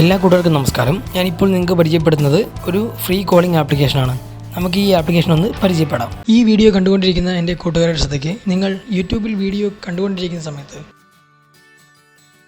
എല്ലാ കൂട്ടുകാർക്കും നമസ്കാരം. ഞാനിപ്പോൾ നിങ്ങൾക്ക് പരിചയപ്പെടുത്തുന്നത് ഒരു ഫ്രീ കോളിംഗ് ആപ്ലിക്കേഷനാണ് നമുക്ക് ഈ ആപ്ലിക്കേഷൻ ഒന്ന് പരിചയപ്പെടാം. ഈ വീഡിയോ കണ്ടുകൊണ്ടിരിക്കുന്ന എന്റെ കൂട്ടുകാരുടെ ശ്രദ്ധയ്ക്ക് നിങ്ങൾ യൂട്യൂബിൽ വീഡിയോ കണ്ടുകൊണ്ടിരിക്കുന്ന സമയത്ത്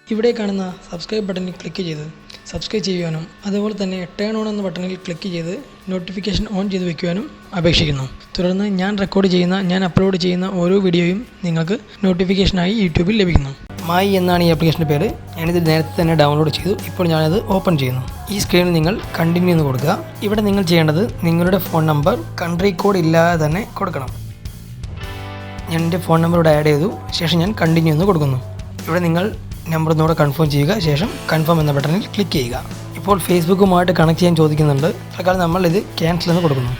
ഇവിടെ കാണുന്ന സബ്സ്ക്രൈബ് ബട്ടണിൽ ക്ലിക്ക് ചെയ്ത് സബ്സ്ക്രൈബ് ചെയ്യുവാനും അതുപോലെ തന്നെ ടേൺ ഓൺ എന്ന ബട്ടണിൽ ക്ലിക്ക് ചെയ്ത് നോട്ടിഫിക്കേഷൻ ഓൺ ചെയ്ത് വെക്കുവാനും അപേക്ഷിക്കുന്നു. തുടർന്ന് ഞാൻ റെക്കോർഡ് ചെയ്യുന്ന ഞാൻ അപ്ലോഡ് ചെയ്യുന്ന ഓരോ വീഡിയോയും നിങ്ങൾക്ക് നോട്ടിഫിക്കേഷനായി യൂട്യൂബിൽ ലഭിക്കുന്നു. മായി എന്നാണ് ഈ ആപ്ലിക്കേഷന്റെ പേര്. ഞാനിത് നേരത്തെ തന്നെ ഡൗൺലോഡ് ചെയ്തു. ഇപ്പോൾ ഞാനത് ഓപ്പൺ ചെയ്യുന്നു. ഈ സ്ക്രീനിൽ നിങ്ങൾ കണ്ടിന്യൂ എന്ന് കൊടുക്കുക. ഇവിടെ നിങ്ങൾ ചെയ്യേണ്ടത് നിങ്ങളുടെ ഫോൺ നമ്പർ കൺട്രി കോഡ് ഇല്ലാതെ തന്നെ കൊടുക്കണം. ഞാൻ എന്റെ ഫോൺ നമ്പർ ഇവിടെ ആഡ് ചെയ്തു. ശേഷം ഞാൻ കണ്ടിന്യൂ എന്ന് കൊടുക്കുന്നു. ഇവിടെ നിങ്ങൾ നമ്പർ ഒന്നുകൂടെ കൺഫേം ചെയ്യുക. ശേഷം കൺഫേം എന്ന ബട്ടണിൽ ക്ലിക്ക് ചെയ്യുക. ഇപ്പോൾ ഫേസ്ബുക്കുമായിട്ട് കണക്ട് ചെയ്യാൻ ചോദിക്കുന്നുണ്ട്. തൽക്കാലം നമ്മൾ ഇത് ക്യാൻസൽ എന്ന് കൊടുക്കുന്നു.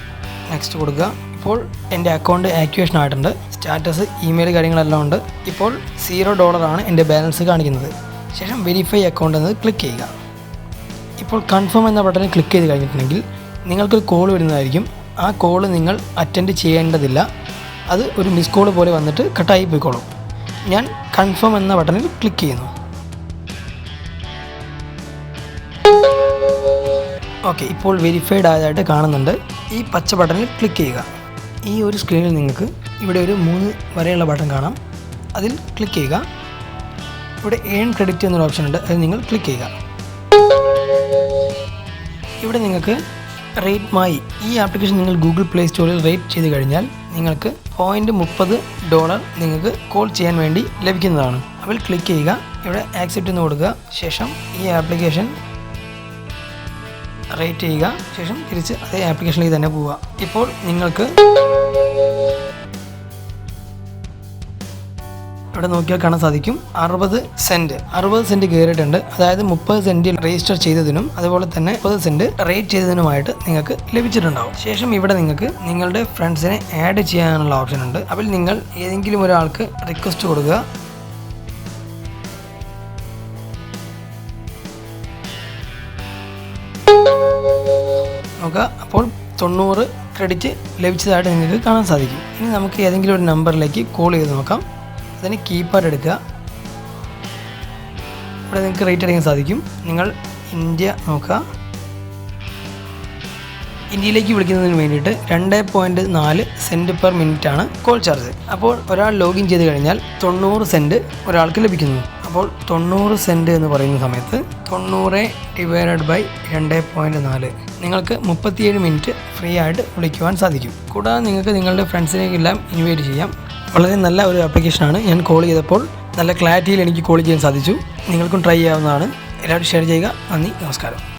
നെക്സ്റ്റ് കൊടുക്കുക. ഇപ്പോൾ എന്റെ അക്കൗണ്ട് ആക്ടിവേഷൻ ആയിട്ടുണ്ട്. സ്റ്റാറ്റസ് ഇമെയിൽ കാര്യങ്ങളെല്ലാം ഉണ്ട്. ഇപ്പോൾ സീറോ ഡോളറാണ് എന്റെ ബാലൻസ് കാണിക്കുന്നത്. ശേഷം വെരിഫൈ അക്കൗണ്ട് എന്നത് ക്ലിക്ക് ചെയ്യുക. ഇപ്പോൾ കൺഫേം എന്ന ബട്ടണിൽ ക്ലിക്ക് ചെയ്ത് കഴിഞ്ഞിട്ടുണ്ടെങ്കിൽ നിങ്ങൾക്കൊരു കോൾ വരുന്നതായിരിക്കും. ആ കോൾ നിങ്ങൾ അറ്റൻഡ് ചെയ്യേണ്ടതില്ല. അത് ഒരു മിസ് കോൾ പോലെ വന്നിട്ട് കട്ടായി പോയിക്കോളും. ഞാൻ കൺഫേം എന്ന ബട്ടണിൽ ക്ലിക്ക് ചെയ്യുന്നു. ഓക്കെ ഇപ്പോൾ വെരിഫൈഡ് ആയതായിട്ട് കാണുന്നുണ്ട്. ഈ പച്ച ബട്ടണിൽ ക്ലിക്ക് ചെയ്യുക. ഈ ഒരു സ്ക്രീനിൽ നിങ്ങൾക്ക് ഇവിടെ ഒരു മൂന്ന് വരെയുള്ള ബട്ടൺ കാണാം. അതിൽ ക്ലിക്ക് ചെയ്യുക. ഇവിടെ ഏൺ ക്രെഡിറ്റ് എന്നൊരു ഓപ്ഷൻ ഉണ്ട്. അത് നിങ്ങൾ ക്ലിക്ക് ചെയ്യുക. ഇവിടെ നിങ്ങൾക്ക് റേറ്റ് മായി ഈ ആപ്ലിക്കേഷൻ നിങ്ങൾ ഗൂഗിൾ പ്ലേ സ്റ്റോറിൽ റേറ്റ് ചെയ്ത് കഴിഞ്ഞാൽ നിങ്ങൾക്ക് പോയിന്റ് മുപ്പത് ഡോളർ നിങ്ങൾക്ക് കോൾ ചെയ്യാൻ വേണ്ടി ലഭിക്കുന്നതാണ്. അതിൽ ക്ലിക്ക് ചെയ്യുക. ഇവിടെ ആക്സെപ്റ്റ് എന്ന് കൊടുക്കുക. ശേഷം ഈ ആപ്ലിക്കേഷൻ റേറ്റ് ചെയ്യുക ശേഷം തിരിച്ച് അതേ ആപ്ലിക്കേഷനിലേക്ക് തന്നെ പോവുക. ഇപ്പോൾ നിങ്ങൾക്ക് ഇവിടെ നോക്കിയാൽ കാണാൻ സാധിക്കും. അറുപത് സെന്റ് അറുപത് സെന്റ് കയറിയിട്ടുണ്ട്. അതായത് മുപ്പത് സെന്റിൽ രജിസ്റ്റർ ചെയ്തതിനും അതുപോലെ തന്നെ മുപ്പത് സെന്റ് റേറ്റ് ചെയ്തതിനുമായിട്ട് നിങ്ങൾക്ക് ലഭിച്ചിട്ടുണ്ടാവും. ശേഷം ഇവിടെ നിങ്ങൾക്ക് നിങ്ങളുടെ ഫ്രണ്ട്സിനെ ആഡ് ചെയ്യാനുള്ള ഓപ്ഷൻ ഉണ്ട്. അതിൽ നിങ്ങൾ ഏതെങ്കിലും ഒരാൾക്ക് റിക്വസ്റ്റ് കൊടുക്കുക. നോക്കുക. അപ്പോൾ തൊണ്ണൂറ് ക്രെഡിറ്റ് ലഭിച്ചതായിട്ട് നിങ്ങൾക്ക് കാണാൻ സാധിക്കും. ഇനി നമുക്ക് ഏതെങ്കിലും ഒരു നമ്പറിലേക്ക് കോൾ ചെയ്ത് നോക്കാം. അതിന് കീപാഡ് എടുക്കുക. ഇവിടെ നിങ്ങൾക്ക് റേറ്റ് അടിക്കാൻ സാധിക്കും. നിങ്ങൾ ഇന്ത്യ നോക്കുക. ഇന്ത്യയിലേക്ക് വിളിക്കുന്നതിന് വേണ്ടിയിട്ട് രണ്ട് പോയിന്റ് നാല് സെന്റ് പെർ മിനിറ്റ് ആണ് കോൾ ചാർജ് അപ്പോൾ ഒരാൾ ലോഗിൻ ചെയ്ത് കഴിഞ്ഞാൽ തൊണ്ണൂറ് സെന്റ് ഒരാൾക്ക് ലഭിക്കുന്നു. അപ്പോൾ തൊണ്ണൂറ് സെന്റ് എന്ന് പറയുന്ന സമയത്ത് തൊണ്ണൂറ് ഡിവൈഡഡ് ബൈ രണ്ട് പോയിന്റ് നാല്. നിങ്ങൾക്ക് മുപ്പത്തിയേഴ് മിനിറ്റ് ഫ്രീ ആയിട്ട് വിളിക്കുവാൻ സാധിക്കും. കൂടാതെ നിങ്ങൾക്ക് നിങ്ങളുടെ ഫ്രണ്ട്സിനെല്ലാം ഇൻവൈറ്റ് ചെയ്യാം. വളരെ നല്ല ഒരു ആപ്ലിക്കേഷനാണ് ഞാൻ കോൾ ചെയ്തപ്പോൾ നല്ല ക്ലാരിറ്റിയിൽ എനിക്ക് കോൾ ചെയ്യാൻ സാധിച്ചു. നിങ്ങൾക്കും ട്രൈ ചെയ്യാവുന്നതാണ്. എല്ലാവരും ഷെയർ ചെയ്യുക. നന്ദി. നമസ്കാരം.